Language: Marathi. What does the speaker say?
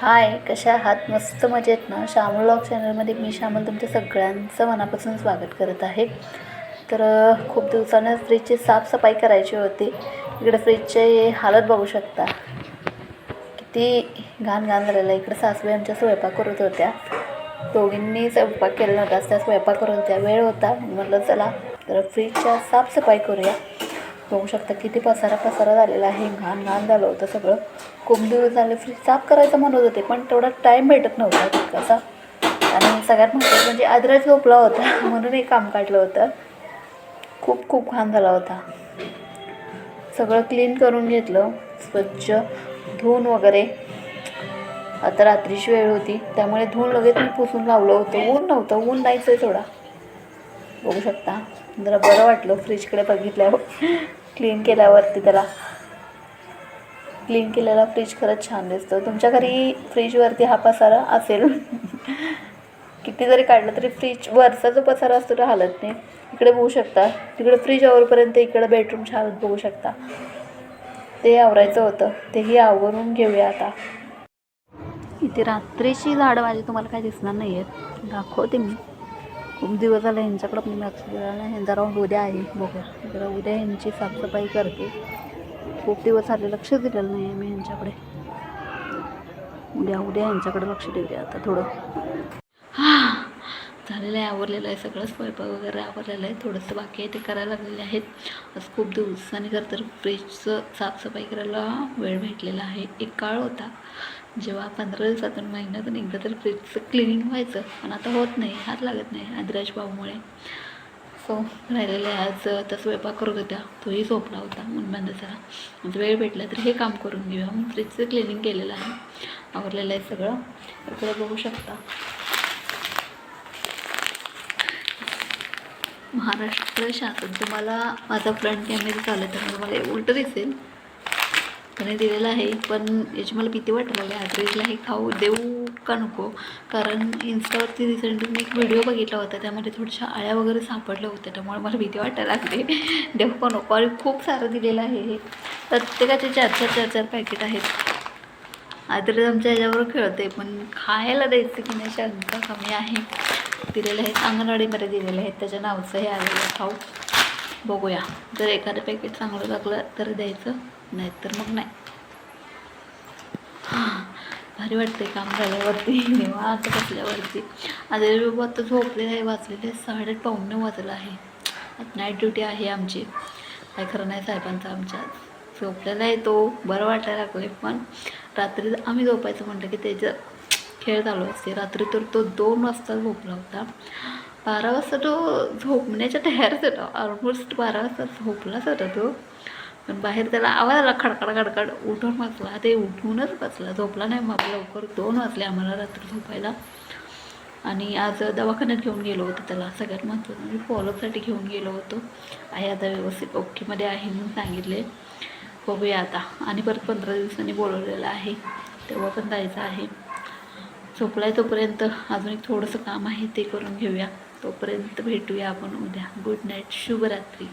हाय कशा आहात? मस्त मजेत ना? श्यामल ब्लॉग चॅनलमध्ये मी श्यामल तुमच्या सगळ्यांचं मनापासून स्वागत करत आहे. तर खूप दिवसानं फ्रीजची साफसफाई करायची होती. इकडे फ्रीजचे हालत बघू शकता. किती घाण घाण झालेलं आहे. इकडे सासू आमच्या स्वयंपाक करत होत्या. दोघींनी स्वयंपाक केला नव्हता त्या स्वयंपाक करत होत्या. वेळ होता. म्हटलं चला तर फ्रीजच्या साफसफाई करूया. बघू शकता किती पसारा पसारा झालेला आहे. घाण घाण झालं होतं सगळं. खूप दिवस झाले फ्रीज साफ करायचं म्हणत होते पण तेवढा टाईम भेटत नव्हता तितकासा. आणि सगळ्यात महत्त्वाचं म्हणजे आदरा झोपला होता म्हणून हे काम काढलं होतं. खूप खूप घाण झाला होता. सगळं क्लीन करून घेतलं स्वच्छ धुवून वगैरे. आता रात्रीची वेळ होती त्यामुळे धुवून लगेच मी पुसून लावलं होतं. ऊन नव्हतं ऊन जायचं आहे थोडा. बघू शकता. जरा बरं वाटलं फ्रीजकडे बघितल्यावर. क्लीन केल्यावरती त्याला. क्लीन केलेला फ्रीज खरंच छान दिसतो. तुमच्या घरी फ्रीजवरती हा पसारा असेल? किती जरी काढलं तरी फ्रीज वरचा जो पसारा असतो तो हालत नाही. इकडे बघू शकता. तिकडे फ्रीज आवरपर्यंत इकडे बेडरूमच्या हालत बघू शकता. ते आवरायचं होतं. तेही आवरून घेऊया आता. इथे रात्रीची झाडं माझी तुम्हाला काय दिसणार नाही आहेत दाखवते मी. खूप दिवस झाले ह्यांच्याकडं पण मी लक्ष दिला नाही. ह्यांचा राऊंड उद्या आहे बघा जरा उद्या ह्यांची साफसफाई करते. खूप दिवस झाले लक्ष दिलेलं नाही मी ह्यांच्याकडे. उद्या उद्या ह्यांच्याकडे लक्ष देऊया आता थोडं. हां झालेलं आहे आवरलेलं आहे सगळं. स्वयंपाक वगैरे आवरलेलं आहे. थोडंसं बाकी आहे ते करायला लागलेले आहेत. आज खूप दिवसांनी खरं तर फ्रीजचं साफसफाई करायला वेळ भेटलेला आहे. एक काळ होता. जेव्हा पंधरा दिवसातून महिन्यातून एकदा तर फ्रीजचं क्लिनिंग व्हायचं पण आता होत नाही हात लागत नाही आदिराज भाऊमुळे. सो राहिलेलं आहे आज आता स्वयंपाक करत होत्या तोही झोपला होता म्हणून बंद झाला. म्हणजे वेळ भेटला तर हे काम करून घेऊया. मग फ्रीजचं क्लिनिंग केलेलं आहे. आवरलेलं आहे सगळं. इकडे बघू शकता. महाराष्ट्र शासन तुम्हाला माझा फ्रंट कॅमेरा चालत आहे तुम्हाला मला उलटं दिसेल. त्याने दिलेलं आहे पण याची मला भीती वाटायला लागली ॲड्रेसला हे खाऊ देऊ का नको? कारण इन्स्टावरती रिसेंटली मी एक व्हिडिओ बघितला होता त्यामध्ये थोड्याशा आळ्या वगैरे सापडल्या होत्या त्यामुळे मला भीती वाटायला लागते देऊ का नको? आणि खूप सारं दिलेलं आहे हे. प्रत्येकाचे चार चार चार चार पॅकेट आहेत. आद्रेज आमच्या ह्याच्यावर खेळते पण खायला द्यायचं की नाही शंका कमी आहे. दिलेलं आहे अंगणवाडीमध्ये दिलेलं आहे त्याच्या नावचं हे आलेलं आहे खाऊ. बघूया. जर एखादं पॅकेट चांगलं लागलं तर द्यायचं नाही तर मग नाही. भारी वाटते काम झाल्यावरती. निवांत बसल्यावरती आधी बाबा आता झोपलेलं आहे वाचलेले साडे पावणे वाजलं आहे. नाईट ड्युटी आहे आमची. काय खरं नाही साहेबांचं आमच्या. झोपलेला आहे तो. बरं वाटायला लागले पण रात्री आम्ही झोपायचं म्हटलं की त्याचं खेळ चालू असते. रात्री तर तो दोन वाजता झोपला होता. बारा वाजता तो झोपण्याच्या तयारच होता ऑलमोस्ट बारा वाजता झोपलाच होता तो. पण बाहेर त्याला आवाज आला खडखड खडखड. उठून बसला. ते उठूनच बसला. झोपला नाही मग लवकर. दोन वाजले आम्हाला रात्री झोपायला. आणि आज दवाखान्यात घेऊन गेलो होतो त्याला. सगळ्यात महत्त्वाचं म्हणजे फॉलोअपसाठी घेऊन गेलो होतो. आहे आता व्यवस्थित ओकेमध्ये आहे म्हणून सांगितले. बघूया आता. आणि परत पंधरा दिवसांनी बोलवलेलं आहे. तेव्हा पण जायचं आहे. झोपला आहे तोपर्यंत अजून एक थोडंसं काम आहे ते करून घेऊया. तोपर्यंत भेटूया आपण उद्या. गुड नाईट शुभरात्री.